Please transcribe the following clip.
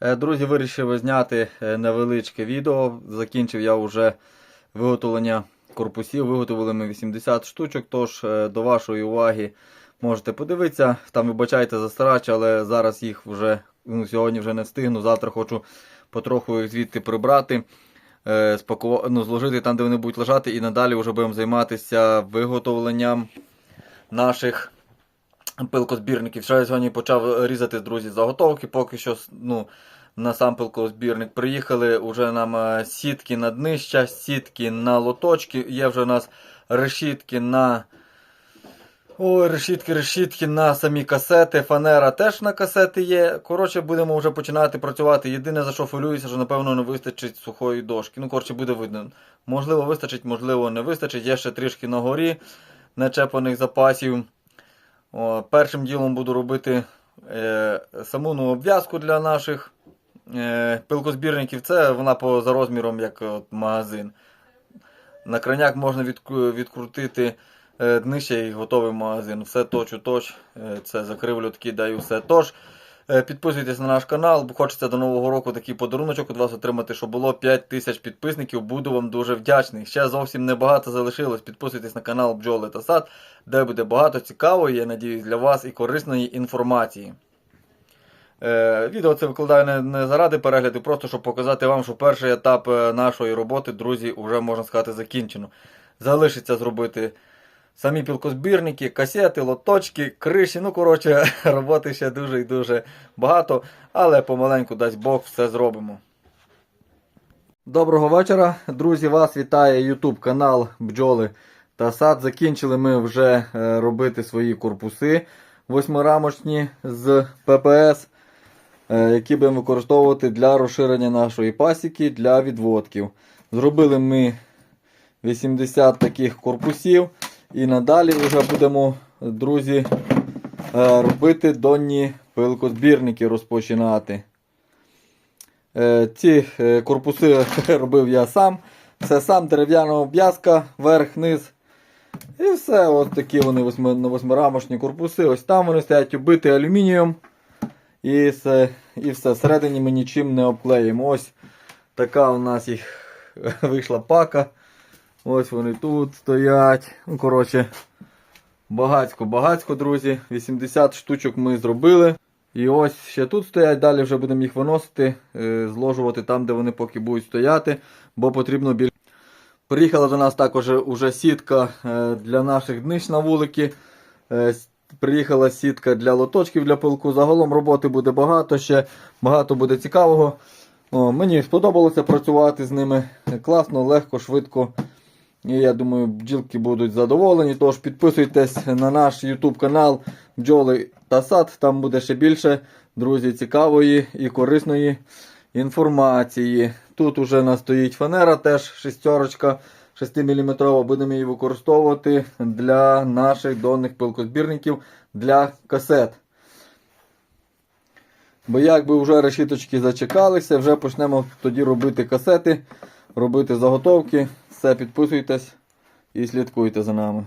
Е, Друзі, вирішив зняти е, невеличке відео. Закінчив я вже виготовлення корпусів. Виготовили ми 80 штучок, тож е, до вашої уваги можете подивитися. Там вибачайте за старач, але зараз їх вже ну, сьогодні вже не встигну. Завтра хочу потроху їх звідти прибрати, спакува- ну, зложити там, де вони будуть лежати, і надалі вже будемо займатися виготовленням наших пилкозбірників. Ще я сьогодні почав різати, друзі, заготовки. Поки що ну, на сам пилкозбірник приїхали. Уже нам е, сітки на днища, сітки на лоточки. Є вже у нас решітки на. Ой, решітки, решітки на самі касети. Фанера теж на касети є. Коротше, будемо вже починати працювати. Єдине, за що хвилююся, що напевно не вистачить сухої дошки. Ну, коротше, буде видно. Можливо, вистачить, можливо, не вистачить. Є ще трішки на горі нечепаних запасів. О, першим ділом буду робити е, саму ну, обв'язку для наших е, пилкозбірників. Це вона по, за розміром як от, магазин. На краняк можна від, відкрутити е, днище і готовий магазин. Все точ у точ. Е, це закривлю такі, даю все. Тож, підписуйтесь на наш канал, бо хочеться до Нового року такий подаруночок від вас отримати, щоб було 5 тисяч підписників. Буду вам дуже вдячний. Ще зовсім небагато залишилось. Підписуйтесь на канал Бджоли та Сад, де буде багато цікавої, я надіюсь, для вас і корисної інформації. Е, відео це викладаю не, не заради перегляду, просто щоб показати вам, що перший етап е, нашої роботи, друзі, вже можна сказати, закінчено. Залишиться зробити самі пілкозбірники, касети, лоточки, криші. Ну, коротше, роботи ще дуже і дуже багато, але помаленьку дасть Бог все зробимо. Доброго вечора, друзі! Вас вітає YouTube канал Бджоли та Сад. Закінчили ми вже е, робити свої корпуси восьмирамочні з ППС, е, які будемо використовувати для розширення нашої пасіки для відводків. Зробили ми 80 таких корпусів. І надалі вже будемо, друзі, е, робити донні пилкозбірники розпочинати. Е, Ці е, корпуси робив я сам. Все сам, дерев'яна обв'язка, верх, низ. І все, ось такі вони восьми, восьмирамочні корпуси. Ось там вони стоять оббиті алюмінієм. І все, і все. Всередині ми нічим не обклеїмо. Ось така у нас їх вийшла пака. Ось вони тут стоять. Ну, коротше, багацько, багацько, друзі. 80 штучок ми зробили. І ось ще тут стоять, далі вже будемо їх виносити, е, зложувати там, де вони поки будуть стояти, бо потрібно більше. Приїхала до нас також уже сітка е, для наших днищ на вулики. Е, Приїхала сітка для лоточків для пилку. Загалом роботи буде багато, ще багато буде цікавого. О, мені сподобалося працювати з ними. Класно, легко, швидко. І я думаю, бджілки будуть задоволені. Тож підписуйтесь на наш YouTube канал Бджоли та Сад. Там буде ще більше, друзі, цікавої і корисної інформації. Тут уже у нас стоїть фанера, теж шестерочка 6 мм. Будемо її використовувати для наших донних пилкозбірників для касет. Бо якби вже решіточки зачекалися, вже почнемо тоді робити касети, робити заготовки. Все, підписуйтесь і слідкуйте за нами.